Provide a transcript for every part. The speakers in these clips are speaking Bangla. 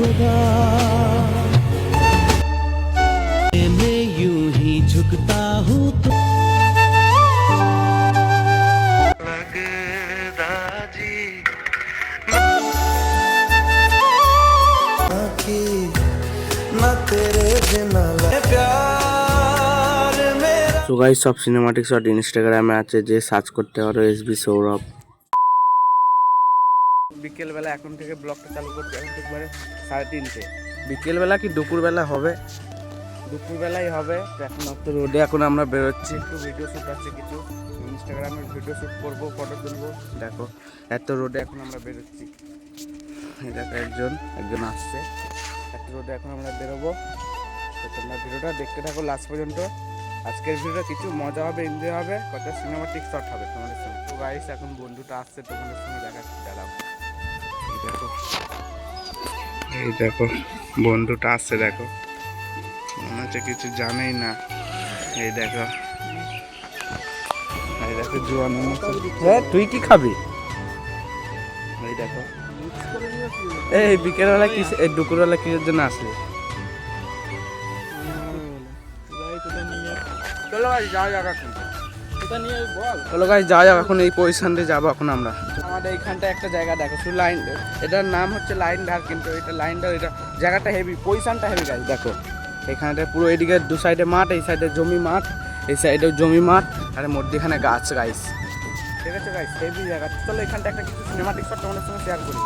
खुदा मैं यूं ही झुकता हूँ तो ना तेरे बिना प्यार मेरा সো গাইস সব সিনেমাটিক শট ইনস্টাগ্রামে আছে যে সার্চ করতে পারো এসবি সৌরভ বিকেলবেলা এখন থেকে ব্লগটা চালু করছি এখন থেকে মানে সাড়ে তিনটে। বিকেলবেলা কি দুপুরবেলা হবে? দুপুরবেলাই হবে। এখন তো রোডে এখন আমরা বেরোচ্ছি। একটু ভিডিও শ্যুট আছে কিছু ইনস্টাগ্রামে ভিডিও শ্যুট করব ফটো তুলবো। দেখো এত রোডে এখন আমরা বেরোচ্ছি। দেখো একজন একজন আসছে। এত রোডে এখন আমরা বেরোবো। তো তোমরা ভিডিওটা দেখতে থাকো লাস্ট পর্যন্ত। আজকের ভিডিওটা কিছু মজা হবে এনজয় হবে কত সিনেমাটিক শট হবে তোমাদের সঙ্গে। তো গাইস এখন বন্ধুটা আসছে তোমাদের সঙ্গে দেখাচ্ছি এই দেখো। এই দেখো বন্ধুটা আসছে দেখো। মনে হচ্ছে কিছু জানেই না। এই দেখো। এই দেখো জোয়ান হ্যাঁ তুই কি খাবি? এই দেখো। এই বিকেলবেলা কি এই দুপুরবেলা কিসের জন্য আসলি? চলো ভাই যাওয়া যাক এখন। চলো যাওয়া যাক এখন এই পজিশন দিয়ে যাব এখন আমরা। আমাদের এইখানটা একটা জায়গা দেখো শুধু লাইন এটার নাম হচ্ছে লাইন ধার কিন্তু এটা লাইন ধার এটা জায়গাটা হেভি পজিশনটা হেভি গাইজ দেখো। এখানটা পুরো এদিকে দু সাইডে মাঠ এই সাইডে জমি মাঠ এই সাইডেও জমি মাঠ আর মধ্যেখানে গাছ গাইস ঠিক আছে গাইস হেভি জায়গা। চলো এখানটা একটা কিছু সিনেমাটিক শট তোমাদের সঙ্গে শেয়ার করি।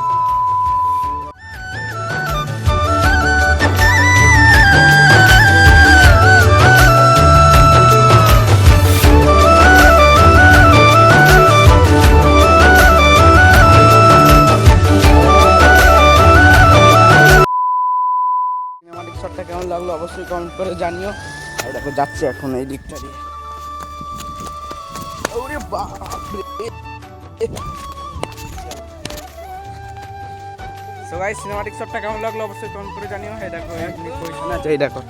শটটা কেমন লাগল অবশ্যই কমেন্ট করে জানিও। আর দেখো, যাচ্ছে এখন এই দিকটা দিয়ে। ওরে সো গাইস সিনেমাটিক শটটা কেমন লাগল অবশ্যই কমেন্ট করে জানিও। এই দেখো এমনি পজিশন আছে এই দেখো।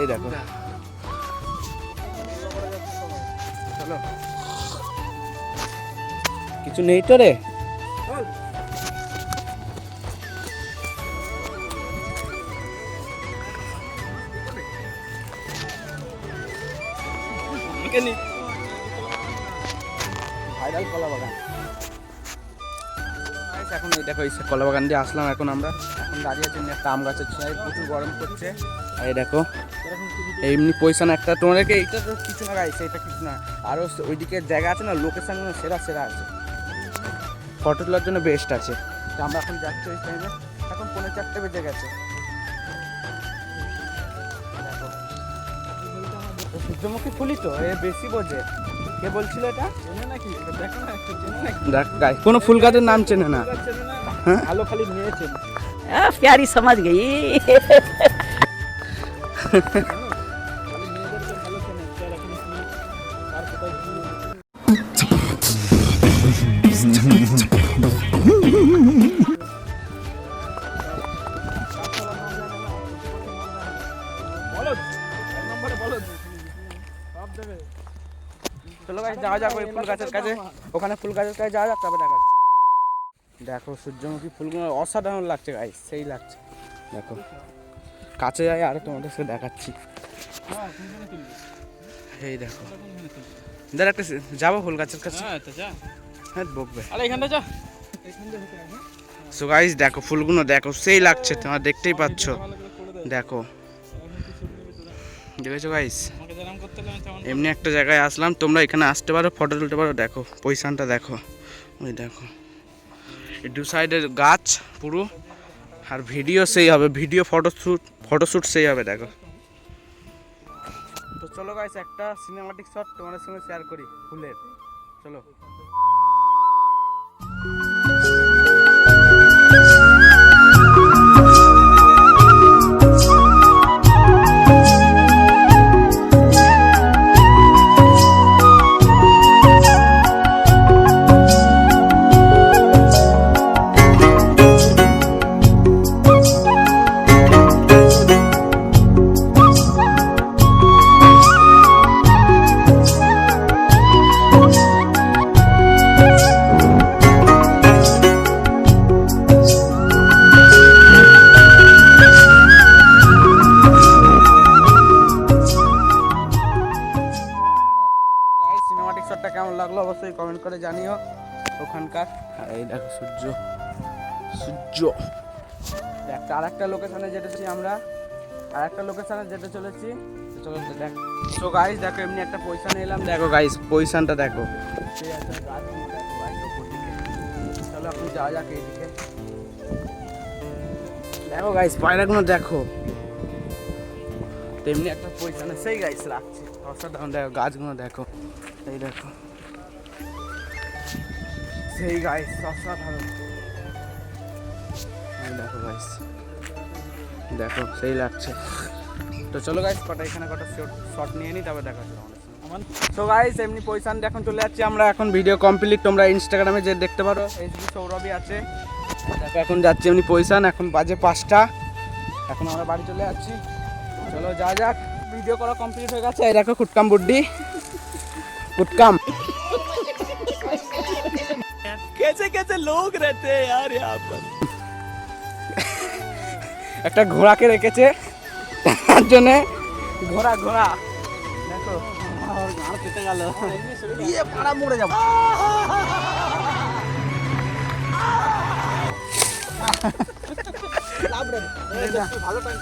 এই দেখো। কিছু নেই তো রে? ভাইরাল কলা বাগান। এখন এই দেখো, এই কলা বাগান দিয়ে আসলাম এখন আমরা। এখন দাঁড়িয়ে আছি একটা আম গাছের ছায় প্রচুর গরম করছে আর এই দেখো, এমনি পয়সা না একটা, তোমাদেরকে এইটা তো কিছু না গাইছে এটা কিছু না। আরও ওইদিকে জায়গা আছে না লোকেশন সেরা সেরা আছে। ফটো তোলার জন্য বেস্ট আছে। তো আমরা এখন যাচ্ছি ওই টাইমে এখন পৌনে চারটে বেজে গেছে। সূর্যমুখী ফুলই তো এ বেশি বোঝে কে বলছিল এটা দেখ গাই কোনো ফুল গাছের নাম চেনে না হ্যাঁ আলো খালি নিয়েছে आ, प्यारी समझ गई চলো গাছ যাওয়া যাক ওই ফুল গাছের কাছে। ওখানে ফুল গাছের কাছে যাওয়া যাক তবে দেখা দেখো সূর্যমুখী ফুলগুলো অসাধারণ লাগছে গাইস সেই লাগছে। দেখো। কাছে যাই আর তোমাদের সাথে দেখাচ্ছি। এই দেখো। দেখ একটা যাব ফুল গাছের কাছে? হ্যাঁ বকবে। আরে এখানটা যা। সো গাইস দেখো ফুলগুলো দেখো সেই লাগছে তোমরা দেখতেই পাচ্ছ। দেখো। দেখেছ গাইস এমনি একটা জায়গায় আসলাম তোমরা এখানে আসতে পারো ফটো তুলতে পারো। দেখো পজিশনটা দেখো। ওই দেখো। দু সাইডের গাছ পুরো আর ভিডিও সেই হবে ভিডিও ফটোশ্যুট ফটোশ্যুট সেই হবে দেখো। তো চলো গাইস একটা সিনেমাটিক শট তোমাদের সঙ্গে শেয়ার করি ফুলের। চলো। সিনেমাটিক শটটা কেমন লাগল অবশ্যই কমেন্ট করে জানিও ওখানকার। হ্যাঁ, এই দেখো সূর্য। সূর্য। দেখ আর একটা লোকেশানে যেতেছি আমরা। আর একটা লোকেশানে যেতে চলেছি। চলো দেখ। তো গাইস দেখো এমনি একটা পয়সা নিলাম দেখো গাইস পয়সাটা দেখো। চলো আপনি যাওয়া যাক এইদিকে। দেখো গাইস পায়রাগুলো দেখো। তেমনি একটা পয়সানে সেই গাইস লাগছে অসাধারণ। দেখো গাছগুলো দেখো। এই দেখো। সেই গাইস অসাধারণ। দেখো গাইস দেখো সেই লাগছে। তো চলো গাইস কটা এখানে কটা শর্ট নিয়ে নিই তবে দেখা হচ্ছে তো গাইস এমনি পয়সা এখন চলে যাচ্ছি আমরা। এখন ভিডিও কমপ্লিট তোমরা ইনস্টাগ্রামে যে দেখতে পারো এইচবি সৌরভই আছে। দেখো এখন যাচ্ছি এমনি পয়সা এখন বাজে পাঁচটা। এখন আমরা বাড়ি চলে যাচ্ছি। চলো যা যাক ভিডিও করা কমপ্লিট হয়ে গেছে এই দেখো কুটকাম বুড্ডি কুটকাম कैसे कैसे लोग रहते हैं यार यहाँ पर একটা ঘোড়াকে রেখেছে তার জন্যে ঘোড়া ঘোড়া দেখো আমার গাঁড় পেতে গেল ইয়ে পাড়া মরে যাবো ভালো টাইম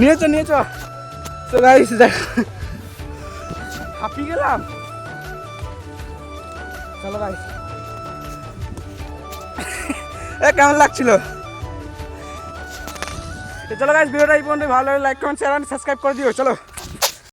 নিয়েছো নিয়েছো। তো গাইস দেখো। হাঁপিয়ে গেলাম। চলো ভাই এ কেমন লাগছিল? তো চলো গাইস ভিডিওটা এই পর্যন্ত ভালো লাইক কমেন্ট শেয়ার সাবস্ক্রাইব করে দিও। চলো।